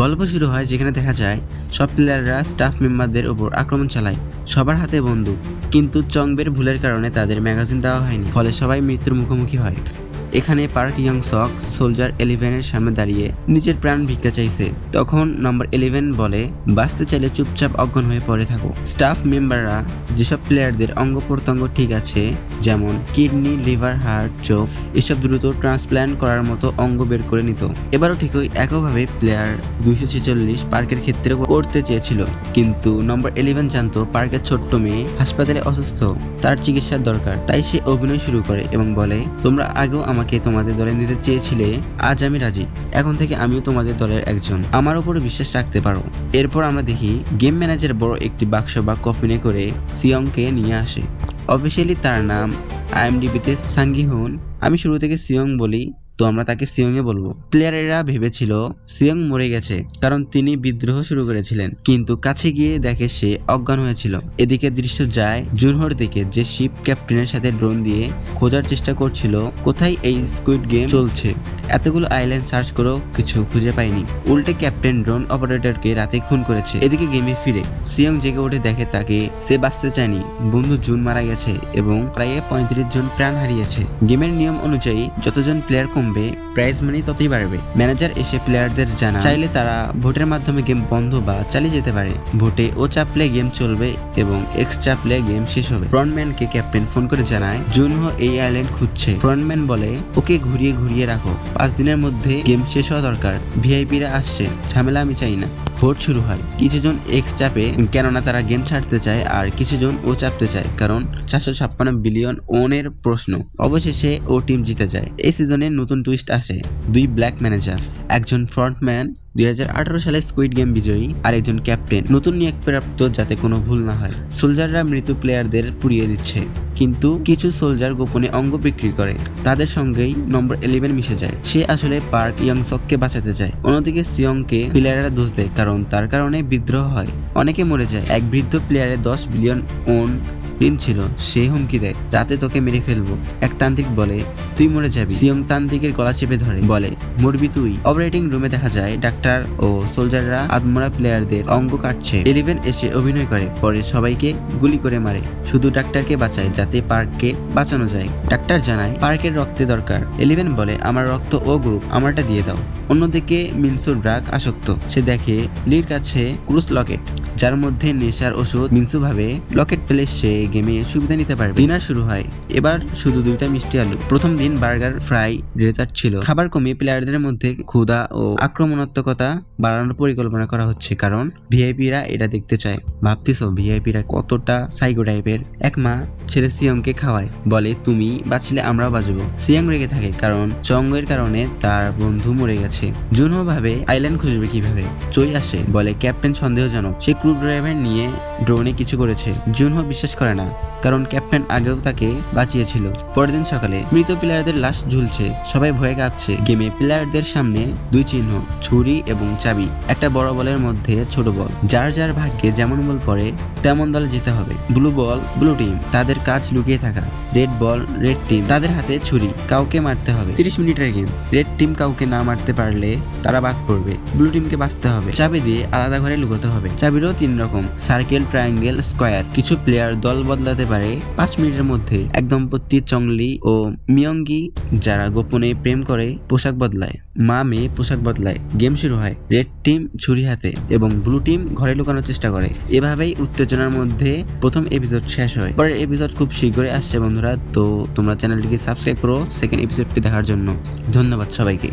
গল্প শুরু হয় যেখানে দেখা যায়, সব প্লেয়াররা স্টাফ মেম্বারদের ওপর আক্রমণ চালায়, সবার হাতে বন্দুক। কিন্তু চংবের ভুলের কারণে তাদের ম্যাগাজিন দেওয়া হয়নি, ফলে সবাই মৃত্যুর মুখোমুখি হয়। এখানে পার্ক ইয়ং সক সোলজার ইলেভেনের সামনে দাঁড়িয়ে নিজের প্রাণ ভিক্ষা চাইছে। তখন নম্বর ইলেভেন বলে, বাঁচতে চাইলে চুপচাপ অজ্ঞান হয়ে পড়ে থাকো। স্টাফ মেম্বাররা, যেসব প্লেয়ারদের অঙ্গ প্রত্যঙ্গ ঠিক আছে, যেমন কিডনি, লিভার, হার্ট, চোখ, এসব দ্রুত ট্রান্সপ্ল্যান্ট করার মতো অঙ্গ বের করে নিত। এবারও ঠিকই একইভাবে প্লেয়ার দুইশো ছেচল্লিশ পার্কের ক্ষেত্রে করতে চেয়েছিল। কিন্তু নম্বর ইলেভেন জানতো, পার্কের ছোট্ট মেয়ে হাসপাতালে অসুস্থ, তার চিকিৎসার দরকার, তাই সে অভিনয় শুরু করে এবং বলে, তোমরা আগেও আমাকে তোমাদের দলে নিতে চেয়েছিলে, আজ আমি রাজি। এখন থেকে আমিও তোমাদের দলের একজন। আমার উপরে বিশ্বাস রাখতে পারো। এরপর আমরা দেখি গেম ম্যানেজার বড় একটি বাক্স বা কফিনে করে সিয়ংকে নিয়ে আসে। অফিসিয়ালি তার নাম আইএমডিবিতে সাঙ্গি হুন আমি শুরু থেকে সিয়ং বলি, তো আমরা তাকে সিয়ংয়ে বলব। প্লেয়ারেরা ভেবেছিল সিয়ং মরে গেছে, কারণ তিনি বিদ্রোহ শুরু করেছিলেন। কিন্তু কাছে গিয়ে দেখে সে অজ্ঞান হয়েছিল। এদিকে দৃশ্য যায় জুনহর দিকে যে শিপ ক্যাপ্টেনের সাথে ড্রোন দিয়ে খোঁজার চেষ্টা করছিল, কোথায় এই স্কুইড গেম চলছে? এতগুলো আইল্যান্ড সার্চ করেও কিছু খুঁজে পায়নি উল্টে ক্যাপ্টেন ড্রোন অপারেটরকে রাতে খুন করেছে। এদিকে গেমে ফিরে, সিয়ং জেগে উঠে দেখে তাকে সে বাঁচতে চায়নি। বন্ধু জুন মারা গেছে এবং প্রায় পঁয়ত্রিশ জন প্রাণ হারিয়েছে। গেমের নিয়ম অনুযায়ী যতজন প্লেয়ার কমবে প্রাইজ মানি ততই বাড়বে। ম্যানেজার এসে প্লেয়ারদের জানা চাইলে তারা ভোটের মাধ্যমে গেম বন্ধ বা চালিয়ে যেতে পারে। ভোটে ও চাপলে গেম চলবে এবং এক্স চাপলে গেম শেষ হবে। ফ্রন্টম্যানকে ক্যাপ্টেন ফোন করে জানায়, জুনহো এই আইল্যান্ড খুঁজছে। ফ্রন্টম্যান বলে, ওকে ঘুরিয়ে ঘুরিয়ে রাখো। পাঁচ দিনের মধ্যে গেম শেষ হওয়া দরকার। ভিআইপিরা আসছে। ঝামেলা আমি চাই না। ভোট শুরু হয়। কিছুজন এক্স চাপে, কেননা তারা গেম ছাড়তে চায় আর কিছুজন ও চাপতে চায়, কারণ চারশো ছাপ্পান্ন বিলিয়ন ওনের প্রশ্ন। অবশেষে ও টিম জিতে যায়। এই সিজনে নতুন টুইস্ট আসে। দুই ব্ল্যাক ম্যানেজার একজন ফ্রন্টম্যান দুই সালে স্কুইড গেম বিজয়ী, আর একজন ক্যাপ্টেন নতুন নিয়োগ প্রাপ্ত যাতে কোনো ভুল না হয়। সোলজাররা মৃত প্লেয়ারদের পুড়িয়ে দিচ্ছে। কিন্তু কিছু সোলজার গোপনে অঙ্গ বিক্রি করে। তাদের সঙ্গেই নম্বর ইলেভেন মিশে যায়। সে আসলে পার্ক ইয়ংসককে বাঁচাতে চায়। অন্যদিকে সিয়ংকে প্লেয়াররা দোষ দেয়, কারণ তার কারণে বিদ্রোহ হয়। অনেকে মরে যায়। এক বৃদ্ধ প্লেয়ারে দশ বিলিয়ন ওন ঋণ ছিল, সে হুমকি দেয়, রাতে তোকে মেরে ফেলব। এক তান্ত্রিক বলে, তুই মরে যাবি। সিয়ং তান্ত্রিকের গলা চেপে ধরে, বলে, মরবি তুই। অপারেটিং রুমে দেখা যায়, ডাক্তার ও সোলজাররা আদমরা প্লেয়ারদের অঙ্গ কাটছে। ইলেভেন এসে অভিনয় করে, পরে সবাইকে গুলি করে মারে। শুধু ডাক্তারকে বাঁচায়, যাতে পার্ককে বাঁচানো যায়। ডাক্তার জানায়, পার্কের রক্তে দরকার। ইলেভেন বলে, আমার রক্ত ও গ্রুপ, আমারটা দিয়ে দাও। অন্যদিকে মিনসুর ড্রাগ আসক্ত। সে দেখে, লির কাছে ক্রুজ লকেট, যার মধ্যে নেশার ওষুধ মিনসু ভাবে লকেট পেলে সে গেমে সুবিধা নিতে পারবে। ডিনার শুরু হয়। এবার শুধু দুইটা মিষ্টি আলু। প্রথম দিন বার্গার, ফ্রাই, ডেজার্ট ছিল। খাবার কমিয়ে প্লেয়ারদের মধ্যে ক্ষুধা ও আক্রমণাত্মকতা বাড়ানোর পরিকল্পনা করা হচ্ছে, কারণ ভিআইপিরা এটা দেখতে চায়। ভাবতেছো, ভিআইপিরা কতটা সাইকো টাইপের? এক মা ছেলে সিয়ংকে খাওয়ায়। বলে, তুমি বাঁচলে আমরাও বাঁচবো। সিয়াং রেগে থাকে, কারণ চঙ্গের কারণে তার বন্ধু মরে গেছে। জুনও ভাবে, আইল্যান্ড খুঁজবে কীভাবে? চই আসে। বলে, ক্যাপ্টেন সন্দেহজনক। সে ক্রু ড্রাইভার নিয়ে ড্রোনে কিছু করেছে। জুনহো বিশ্বাস করে না, কারণ ক্যাপ্টেন আগেও তাকে বাঁচিয়েছিল। পরের দিন সকালে মৃত প্লেয়ারদের লাশ ঝুলছে, সবাই ভয়ে কাঁপছে। গেমে প্লেয়ারদের সামনে দুই চিহ্ন, ছুরি এবং চাবি, একটা বড় বলের মধ্যে ছোট বল। যার যার ভাগ্যে যেমন বল পড়ে, তেমন দলে যেতে হবে। ব্লু বল, ব্লু টিম, তাদের কাজ লুকিয়ে থাকা। রেড বল, রেড টিম, তাদের হাতে ছুরি, কাউকে মারতে হবে। তিরিশ মিনিটের গেম, রেড টিম কাউকে না মারতে পারলে তারা বাদ পড়বে। ব্লু টিমকে বাঁচতে হবে। চাবি দিয়ে আলাদা ঘরে লুকোতে হবে। চাবিরও তিন রকম, সার্কেল, ট্রায়াঙ্গেল, স্কোয়ার। কিছু প্লেয়ার দল বদলাতে পারে পাঁচ মিনিটের মধ্যে এক দম্পতি চংলি ও মিয়ঙ্গি যারা গোপনে প্রেম করে পোশাক বদলায়। মা মেয়ে পোশাক বদলায়। গেম শুরু হয়। রেড টিম ছুরি হাতে এবং ব্লু টিম ঘরে লুকানোর চেষ্টা করে। এভাবেই উত্তেজনার মধ্যে প্রথম এপিসোড শেষ হয়। পরের এপিসোড খুব শীঘ্রই আসছে, বন্ধুরা। তো তোমরা চ্যানেলটিকে সাবস্ক্রাইব করো সেকেন্ড এপিসোডটি দেখার জন্য। ধন্যবাদ সবাইকে।